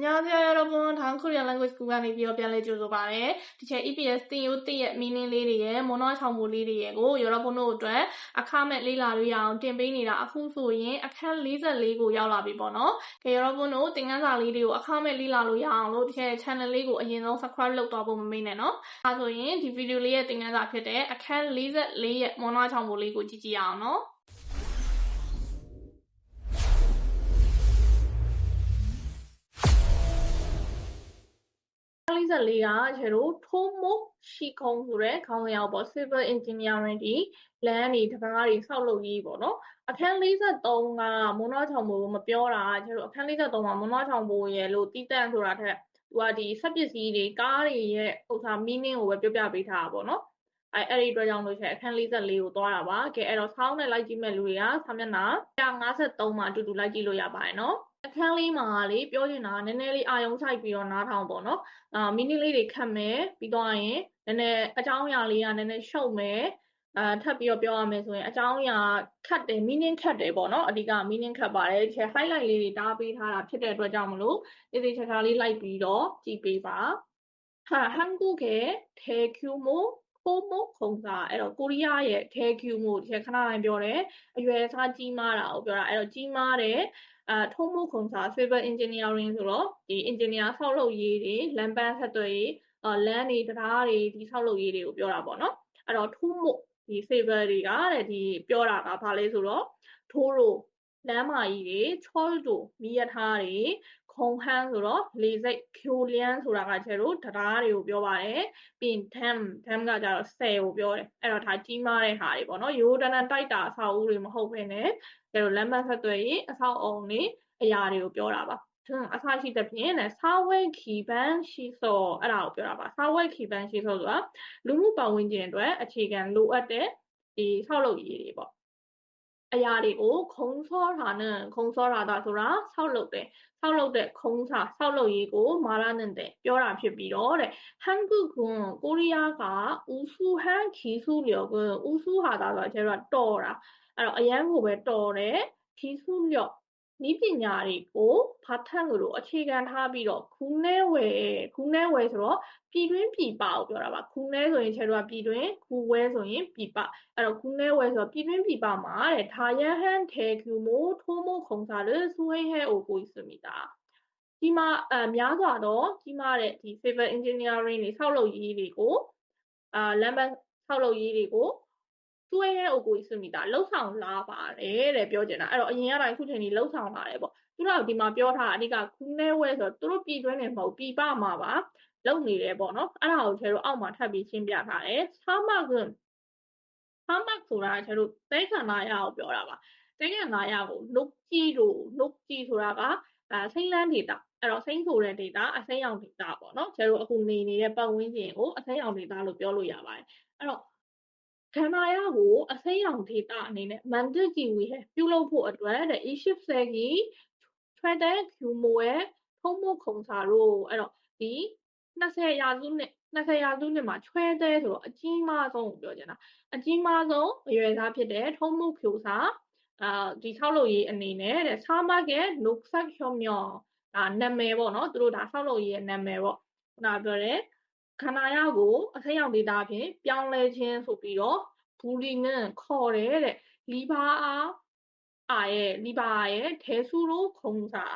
အညာပြရတော့ဘွန်ထောင် Korean language ကူကနေပြီးတော့ပြန်လဲကြိုဆိုပါရစေ။ဒီချက် EPS သင်ရိုးသင်ရဲ့ meaning လေးတွေရဲ့မော်နောချောင်မူလေးတွေရဲ့ကိုရတော့ဘွန်တို့အတွက်အခမဲ့လေးလာလို့ရအောင်တင်ပေးနေတာအခုဆိုရင်အခန်း44ကိုရောက်လာပြီပေါ့နော်။ကြေရတော့ဘွန်တို့သင်ခန်းစာလေးတွေကိုအခမဲ့လေးလာလို့ရအောင်လို့ဒီချက် channel လေးကိုအရင်ဆုံး subscribe လုပ်သွားဖို့မမေ့နဲ့နော်။အဲဆိုရင်ဒီ video လေးရဲ့သင်ခန်းစာဖြစ်တဲ့အခန်း44ရဲ့မော်နောချောင်မူလေးကိုကြည့်ကြည့်အောင်နော်။ 44ကကျတို့ထိုးမို့ရှိခုံဆိုတဲ့ခေါင်းစဉ်ရောက်ပေါ့ civil engineering ဒီ land တွေတကားတွေဆောက်လုပ်ရေးပေါ့နော်အခန်း43ကမွန်နောချောင်ဘိုမပြောတာကျတို့အခန်း43မှာမွန်နောချောင်ဘိုရဲ့လို့တီးတန့်ဆိုတာထက်သူကဒီစက်ပစ္စည်းတွေကားတွေရဲ့ဥစ္စာ meaning ကိုပဲပြောပြပေးထားတာပေါ့နော်အဲအဲ့ဒီအတွက်ကြောင့်လို့ရှိရင်အခန်း44ကိုသွားတာပါကဲအဲ့တော့ဆောင်းနဲ့လိုက်ကြည့်မဲ့လူတွေကစာမျက်နှာ153မှာအတူတူလိုက်ကြည့်လို့ရပါတယ်နော် အခန်းလေးမှာလေပြောချင်တာနည်းနည်းလေးအာယုံဆိုင်ပြီးတော့နားထောင်ပေါ့နော်အာမိနစ်လေးတွေခတ်မယ်ပြီးတော့ရင်နည်းနည်းအကြောင်းအရာလေးကနည်းနည်းရှုပ်မယ်အာထပ်ပြီးတော့ပြောရမယ်ဆိုရင်အကြောင်းအရာခတ်တယ် meaning ခတ်တယ်ပေါ့နော်အဓိက meaning ခတ်ပါတယ်ဒီ highlight လေးတွေတားပေးထားတာဖြစ်တဲ့အတွက်ကြောင့်မလို့အေးသေးချာချာလေးလိုက်ပြီးတော့ကြည့်ပေးပါဟာဟန်ကူကေထေကျူမိုကိုမိုခုံစာအဲ့တော့ကိုရီးယားရဲ့ထေကျူမိုဒီခဏတိုင်းပြောတယ်အရွယ်စားကြီးမားတာကိုပြောတာအဲ့တော့ကြီးမားတဲ့ အာထုံးမှုခုံစာ civil engineering ဆိုတော့ဒီ engineer ဆောက်လုပ်ရေးတွေလမ်းပန်းဆက်သွယ်ရေးအာလမ်းတွေတရားတွေဒီဆောက်လုပ်ရေးတွေကိုပြောတာပေါ့နော်အဲ့တော့ထုံးမှုဒီ civil တွေကတဲ့ဒီပြောတာကဘာလဲဆိုတော့ထိုးလို့လမ်းမကြီးတွေချောတို့မီးရထားတွေခုံဟန်းဆိုတော့လေစိတ်ဖြိုလျန်းဆိုတာကကျတော့တရားတွေကိုပြောပါတယ်ပြီးရင် dam dam ကကျတော့ဆယ်ကိုပြောတယ်အဲ့တော့ဒါကြီးမားတဲ့ဟာတွေပေါ့နော်ရိုးတန်းတန်းတိုက်တာအဆောက်အဦတွေမဟုတ်ဘဲနဲ့ ကျတော့လမ်းမဆက်သွယ်ရေးအဆောက်အုံတွေအရာတွေကိုပြောတာပါအစရှိတဲ့ပြင်နဲ့စာဝဲခီပန်းရှိစောအဲ့ဒါကိုပြောတာပါစာဝဲခီပန်းရှိစောဆိုတာလူမှုပတ်ဝန်းကျင်အတွက်အခြေခံလိုအပ်တဲ့ဒီဆောက်လုပ်ရေးတွေပေါ့ အရာတွေကိုခုံစောတာနဲ့ခုံစောတာတာဆိုတာဆောက်လုပ်တယ်ဆောက်လုပ်တဲ့ခုံးစာဆောက်လုပ်ရေးကိုမာရနန်တဲ့ပြောတာဖြစ်ပြီးတော့တဲ့ဟန်ကုကွန်ကိုရီးယားကဦးစုဟန်ခီစုလျော်ကွန်ဦးစုဟာတာဆိုတာကျတော့တော်တာအဲ့တော့အရန်ကိုပဲတော်တယ်ခီစုလျော် နီးပညာတွေကိုဘာထန့်လို့အခြေခံထားပြီးတော့ခူးနဲဝယ်ခူးနဲဝယ်ဆိုတော့ပြည်တွင်းပြည်ပကိုပြောတာပါခူးနဲဆိုရင်ခြေတော့ပြည်တွင်းခူးဝဲဆိုရင်ပြည်ပအဲ့တော့ခူးနဲဝဲဆိုတော့ပြည်တွင်းပြည်ပမှာတဲ့ဒါယန်ဟန်ထေကျူမိုထိုးမိုခုံစားလို့စူဟိဟဲအိုကိုစမီတာဒီမှာအများစွာတော့ဒီမှာတဲ့ဒီ civil engineering တွေဆောက်လုပ်ရေးတွေကိုအာလမ်းမဆောက်လုပ်ရေးတွေကို သွေးရဲ့အုပ်ကိုစမိတာလှုပ်ဆောင်လာပါတယ်တဲ့ပြောချင်တာအဲ့တော့အရင်ကတိုင်းခုချိန်ကြီးလှုပ်ဆောင်လာတယ်ပေါ့သူတို့ကဒီမှာပြောထားတာအဓိကခုနဲဝဲဆိုတော့သူတို့ပြည်တွင်းနေမဟုတ်ပြည်ပမှာပါလုံနေတယ်ပေါ့နော်အဲ့ဒါကိုကျတို့အောက်မှာထပ်ပြီးရှင်းပြထားတယ်ဆာမကဆာမကဆိုတာကျတို့သိခန္ဓာရကိုပြောတာပါသိခန္ဓာရကိုလုတ်ကြီးတို့လုတ်ကြီးဆိုတာကအဲစိမ့်လန်းဒေတာအဲ့တော့စိမ့်ဆိုတဲ့ data အစိမ်းရောင် data ပေါ့နော်ကျတို့အခုနေနေတဲ့ပတ်ဝန်းကျင်ကိုအစိမ်းရောင် data လို့ပြောလို့ရပါတယ်အဲ့တော့ ကန္နာယကိုအစိမ်းရောင်ဒေတာအနေနဲ့မန်တစ်ကီဝီဟဲပြုလုပ်ဖို့အတွက်တဲ့ E-shift ဆဲကြီးထွဲတဲ့ကျူမိုရဲ့ထုံးမို့ခုံစာတို့အဲ့တော့ဒီ20ရာစုနှစ်20ရာစုနှစ်မှာချွဲတဲ့ဆိုတော့အကြီးမားဆုံးကိုပြောချင်တာအကြီးမားဆုံးအရွယ်စားဖြစ်တဲ့ထုံးမှုဖြူစာအာဒီဆောက်လုပ်ရေးအနေနဲ့တဲ့ဆာမကဲလုတ်ဆက်ချောမြောဒါနာမည်ပေါ့နော်သူတို့ဒါဆောက်လုပ်ရေးရဲ့နာမည်ပေါ့ခုနပြောတဲ့ ခန္ဓာရကိုအစိမ်းရောင်ဒေတာဖြင့်ပြောင်းလဲခြင်းဆိုပြီးတော့ဘူလီငန်ခေါ်တယ်တဲ့လီဘာအားအာရဲ့လီဘာရဲ့ထဲစုလိုခုံစာ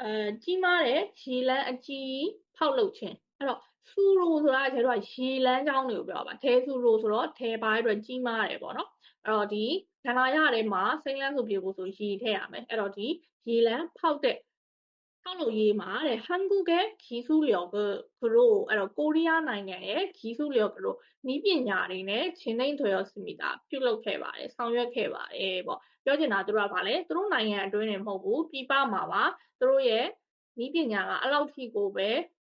အဲကြီးမားတဲ့ရေလန်းအကြီးဖောက်လုပ်ခြင်းအဲ့တော့ဆူရိုဆိုတာကျတော့ရေလန်းချောင်းတွေကိုပြောပါထဲဆူရိုဆိုတော့ထဲပိုင်းအတွက်ကြီးမားတယ်ပေါ့နော်အဲ့တော့ဒီခန္ဓာရထဲမှာစိမ့်လန်းစုပြေဖို့ဆိုရေထည့်ရမယ်အဲ့တော့ဒီရေလန်းဖောက်တဲ့ ထောက်လုပ်ရေးမှာတဲ့ဟန်ဂူကဂီစုလျော်ကဂရိုအဲ့တော့ကိုရီးယားနိုင်ငံရဲ့ဂီစုလျော်ကရိုနီးပညာတွေနဲ့ဂျင်းနိန်ထွေရောစမီတာပြုလုပ်ခဲ့ပါတယ်ဆောင်ရွက်ခဲ့ပါတယ်ပေါ့ပြောချင်တာသူတို့ကပါလေသူတို့နိုင်ငံအတွင်းနေမဟုတ်ဘူးပြည်ပမှာပါသူတို့ရဲ့နီးပညာကအဲ့လောက်ထိကိုပဲ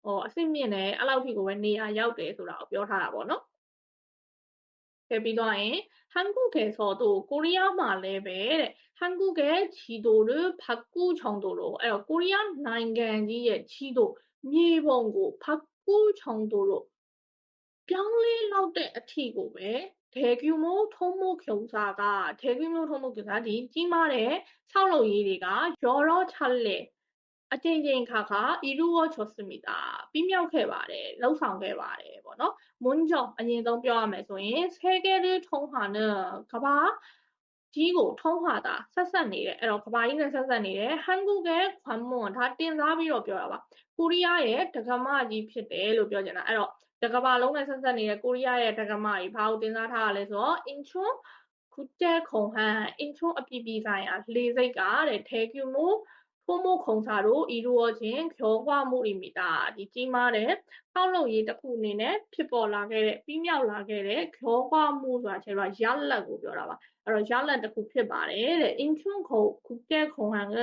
ဟောအဆင့်မြင့်တယ်အဲ့လောက်ထိကိုပဲနေရာရောက်တယ်ဆိုတာကိုပြောထားတာပေါ့နော် ပြီးတော့ရင် 한국에서도 코리아 말레벨 한국의 지도를 바꿀 정도로 코리아နိုင်ငံကြီးရဲ့ 지도 မြေပုံကို 바꿀 정도로 ပြောင်းလဲလောက်တဲ့အထိကိုပဲ 대규모 토목 경사가 대규모 토목 경사 ဒီကြီးမားတဲ့ဆောက်လုပ်ရေးတွေက 여러 차례 အတင်ချင်းခါခါဤရူဝချောစမီတာပြီးမြောက်ခဲ့ပါတယ်လှုပ်ဆောင်ခဲ့ပါတယ်ပေါ့နော်မွန်းကြောင့်အရင်ဆုံးပြောရမယ်ဆိုရင်ဆဲကလေးထုံးဟာနဲ့ကဘာကြီးကိုထုံးဟာတာဆက်ဆက်နေတယ်အဲ့တော့ကဘာကြီးနဲ့ဆက်ဆက်နေတယ်ဟန်ကူကခွမ်မွန်ဒါတင်စားပြီးတော့ပြောတာပါကိုရီးယားရဲ့ဒကမကြီးဖြစ်တယ်လို့ပြောကြတာအဲ့တော့ဒကမလုံးနဲ့ဆက်ဆက်နေတဲ့ကိုရီးယားရဲ့ဒကမကြီးဘာကိုတင်စားထားရလဲဆိုတော့ incheon ခုတဲခုံဟန် incheon အပြည်ပြည်ဆိုင်ရာလေစိတ်ကတဲ့ taegyu မို့ ထိုးမှုခုံစာတို့ဤလိုချင်းကျော်ခွမှုဤမိတာဒီကြီးမားတဲ့ထောက်လုပ်ရေးတစ်ခုအနေနဲ့ဖြစ်ပေါ်လာခဲ့တဲ့ပြီးမြောက်လာခဲ့တဲ့ကျော်ခွမှုဆိုတာကျတော့ရလက်ကိုပြောတာပါအဲ့တော့ရလက်တစ်ခုဖြစ်ပါတယ်တဲ့ incheon ခုခုတဲခုံဟန်က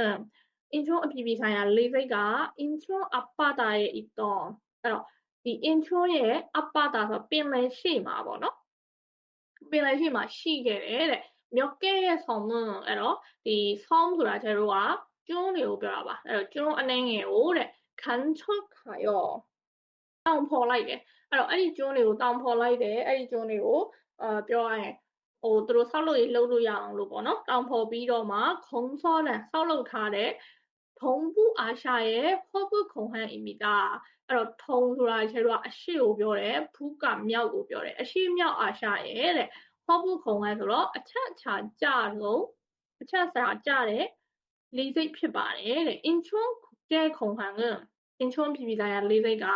incheon အပြည်ပြည်ဆိုင်ရာလေစိတ်က incheon အပ္ပတာရဲ့ဤတော့အဲ့တော့ဒီ intro ရဲ့အပ္ပတာဆိုပင်လယ်ရှိမှာပေါ့နော်ပင်လယ်ရှိမှာရှိခဲ့တယ်တဲ့မြော့ကဲရဲ့ဆောင်မအဲ့တော့ဒီဆောင်းဆိုတာကျတော့ ကကျွန်းတွေကိုပြောတာပါအဲ့တော့ကျွန်းအနေငယ်ကိုတဲ့ခန်းချော့ခါရောတောင်ဖော်လိုက်တယ်အဲ့တော့အဲ့ဒီကျွန်းတွေကိုတောင်ဖော်လိုက်တယ်အဲ့ဒီကျွန်းတွေကိုအာပြောရရင်ဟိုသူတို့ဆောက်လုပ်ရေးလုပ်လို့ရအောင်လို့ပေါ့နော်တောင်ဖော်ပြီးတော့မှခုံစောနဲ့ဆောက်လုပ်ထားတဲ့ထုံပူအာရှရဲ့ဟော့ပုခုံဟန်အီမီတာအဲ့တော့ထုံဆိုတာကျတော့အရှိကိုပြောတယ်ဖူးကမြောက်ကိုပြောတယ်အရှိမြောက်အာရှရဲ့တဲ့ဟော့ပုခုံဟန်ဆိုတော့အချက်အချာကြဆုံးအချက်အချာကြတဲ့ လေးစိတ်ဖြစ်ပါတယ်တဲ့ incheon 국제 공항은 인천 비비다야 리베가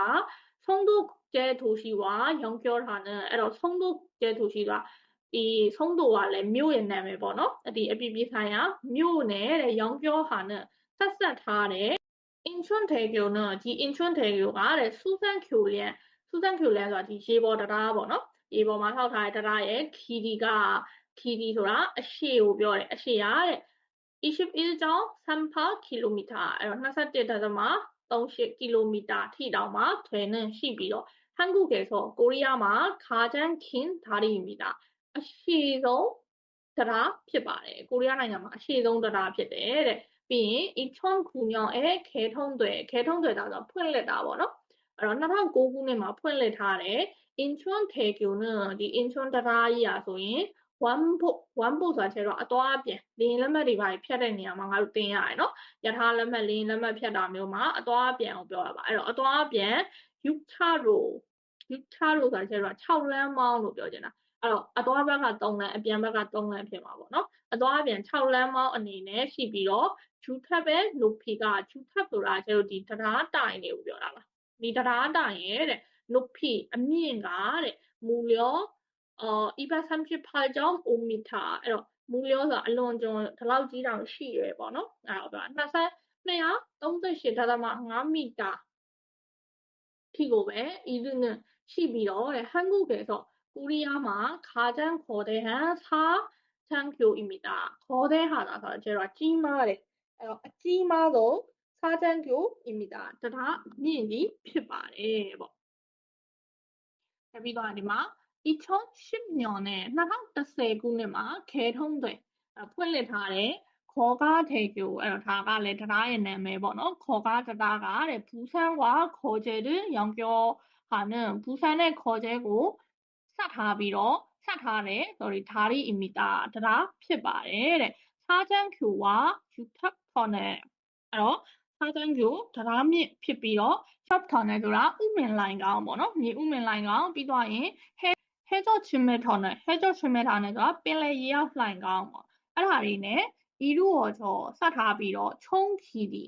성도 국제 도시와 연결하는 에러 성도 국제 도시가 이 성도와 레 묘의 남의 번호 이 비비다야 묘네 레 연결하는 사사타레 인천 대교는 이 인천 대교가 레 수산 교련 수산 교련과 이 예보다라 번호 예보만 하고 다다의 길이가 길이 돌아 시오 묘의 시야의 21.38km21.38 kmထိတောင်မှ 되는 시비로 한국에서 코리아마 가장 긴 다리입니다. 시동 드라 ဖြစ်ပါတယ်. 코리아 နိုင်ငံမှာ 시동 드라 ဖြစ်တယ် တဲ့.ပြီးရင် 2009년에 개통돼 개통되다서 ဖွင့်လှစ်တာပေါ့နော်. အဲ့တော့2009ခုနှစ်မှာဖွင့်လှစ်ထားတယ်. 인천 대교는 이 인천 드라이야 ဆိုရင် one book one book ဆိုတာကျတော့အသွားအပြန်လင်းလက်မှတ်တွေပါဖြတ်တဲ့နေရာမှာငါတို့တင်ရတယ်နော်ယထာလက်မှတ်လင်းလက်မှတ်ဖြတ်တာမျိုးမှာအသွားအပြန်ကိုပြောတာပါအဲ့တော့အသွားအပြန် yucharo yucharo ဆိုတာကျတော့6လမ်းမောင်းလို့ပြောချင်တာအဲ့တော့အသွားဘက်က3လမ်းအပြန်ဘက်က3လမ်းဖြစ်မှာပေါ့နော်အသွားအပြန်6လမ်းမောင်းအနေနဲ့ရှိပြီးတော့ဂျူထပ်ပဲလူဖီကဂျူထပ်ဆိုတာကျတော့ဒီတရားတိုင်တွေကိုပြောတာပါဒီတရားတိုင်ရဲ့တဲ့လူဖီအမြင့်ကတဲ့မူလျော အော်238.5မီတာအဲ့တော့မူလျောဆိုတာအလွန်ကျွံဒီလောက်ကြီးတောင်ရှိရယ်ပေါ့နော်အဲ့တော့ပြော20 238.5မီတာထိကိုပဲဤလူနဲ့ရှိပြီးတော့တဲ့ဟန်ကုကေဆိုကိုရီးယားမှာခါကျန်းခေါ်တဲ့ဟန်စာချန်ကျိုအီမီတာခေါ်တဲ့ဟာတာဆိုတော့ကျတော့ကြီးမားတယ်အဲ့တော့အကြီးမားဆုံးစာချန်ကျိုအီမီတာတထားမြင့်ကြီးဖြစ်ပါတယ်ပေါ့ဆက်ပြီးတော့ဒီမှာ 2010년에2010ခုနှစ်မှာခဲထုံးတွေဖွင့်လှစ်ထားတဲ့ခေါ်ကားထေကျိုအဲ့တော့ဒါကလည်းတရားရဲ့နာမည်ပေါ့နော်ခေါ်ကားတရားကတဲ့ဘူးဆန်းကခေါ်ကျဲတဲ့ရောင်ပြောဟာနဲ့ဘူးဆန်းနဲ့ခေါ်ကျဲကိုဆက်ထားပြီးတော့ဆက်ထားတဲ့ sorry ဓာရီအီမီတာတရားဖြစ်ပါတယ်တဲ့စားချမ်းဖြူကယူထပ်ခေါ်နဲ့အဲ့တော့စားချမ်းဖြူတရားမြင့်ဖြစ်ပြီးတော့ shop ထောင်နေဆိုတာဥမင်လိုင်းကောင်ပေါ့နော်မြေဥမင်လိုင်းကောင်ပြီးသွားရင်ဟဲဟဲ ကြောချင်းမဲထောင်နဲ့ဟဲကြောချင်းမဲထောင်နဲ့ဆိုတာပင်လယ်ရေရောက်လိုင်းကောင်ပေါ့အဲ့ဒါတွေနဲ့ဤလူော်ချောစထားပြီးတော့ချုံခီဒီ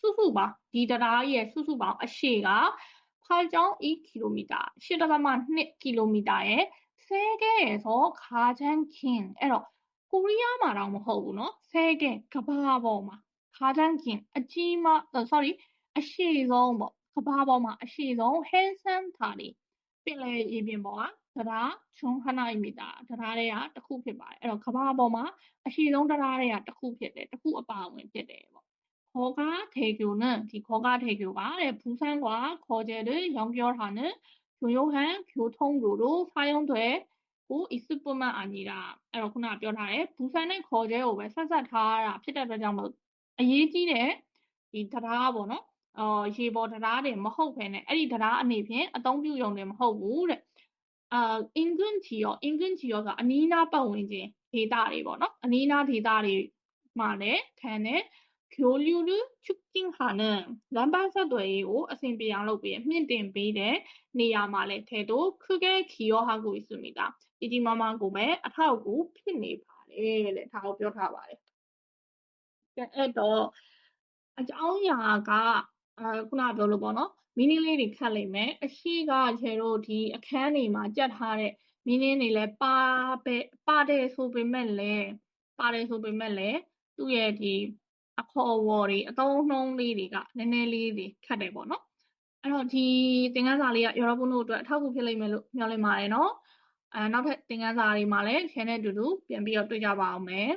စုစုပေါင်းဒီတရားရဲ့စုစုပေါင်းအရှေ့က8.1 km 8.2 km ရဲ့ဆဲခဲ့ရဆိုခါချန်းခင်အဲ့တော့ကိုရီးယားမှာတော့မဟုတ်ဘူးနော်ဆဲကဲကဘာပေါ်မှာခါတန်းကင်အကြီးမ sorry အရှိဆုံးပေါ့ကဘာပေါ်မှာအရှိဆုံးဟဲဆန်သာလီ ပင်လယ်ရေပြင်ပေါ်ကတရားချုံခနာမီတာတရားတွေကတစ်ခုဖြစ်ပါတယ်အဲ့တော့ကဘာပေါ်မှာအရှိဆုံးတရားတွေကတစ်ခုဖြစ်တယ်တစ်ခုအပါဝင်ဖြစ်တယ်ပေါ့ခေါ်ကားထေကျိုနဲ့ဒီခေါ်ကားထေကျိုကတဲ့ဘူးဆန်းကခေါ်ကျဲတဲ့ရောင်ပြောတာနဲ့ဂျုံယုံဟန်ဖြိုထုံးတို့တို့ဖာယုံတွေကိုအစ်စုပမအာနီတာအဲ့တော့ခုနကပြောထားတယ်ဘူဆန်နဲ့ခေါ်ကျဲကိုပဲဆက်ဆက်ထားတာဖြစ်တဲ့အတွက်ကြောင့်မို့အရေးကြီးတဲ့ဒီတရားပေါ့နော် အော်ရေပေါ်တရားတွေမဟုတ်ဘဲနဲ့အဲ့ဒီတရားအနေဖြင့်အသုံးပြုရုံတွေမဟုတ်ဘူးတဲ့အာ England ကြီးရော England ကြီးရောကအနီးနားပတ်ဝန်းကျင်ဒေသတွေပေါ့နော်အနီးနားဒေသတွေမှာလည်းခံတဲ့ Kyolulu Chukin Hanan လမ်းပန်းဆက်သွယ်ရေးကိုအဆင်ပြေအောင်လုပ်ပြီးမြင့်တင်ပေးတဲ့နေရာမှာလည်းထဲတို့ Kuge Kiyohaku Isumita ဒီဒီမမကိုပဲအထောက်အကူဖြစ်နေပါတယ်တဲ့ဒါကိုပြောထားပါတယ်အဲ့တော့အကြောင်းအရာက အာခုနကပြောလို့ပေါ့နော်မီးနင်းလေးတွေခတ်လိုက်မယ်အရှိကရေတို့ဒီအခန်းတွေမှာကြက်ထားတဲ့မီးနင်းတွေလဲပါပဲပါတယ်ဆိုပေမဲ့လဲပါတယ်ဆိုပေမဲ့လဲသူ့ရဲ့ဒီအခေါ်ဝေါ်တွေအတုံးနှုံးလေးတွေကနည်းနည်းလေးတွေခတ်တယ်ပေါ့နော်အဲ့တော့ဒီသင်ခန်းစာလေးကရော်ရပုနို့အတွက်အထောက်အကူဖြစ်လိမ့်မယ်လို့မျှော်လင့်ပါတယ်နော်အဲနောက်ထပ်သင်ခန်းစာတွေမှာလည်း channel အတူတူပြန်ပြီးတော့တွေ့ကြပါအောင်မယ်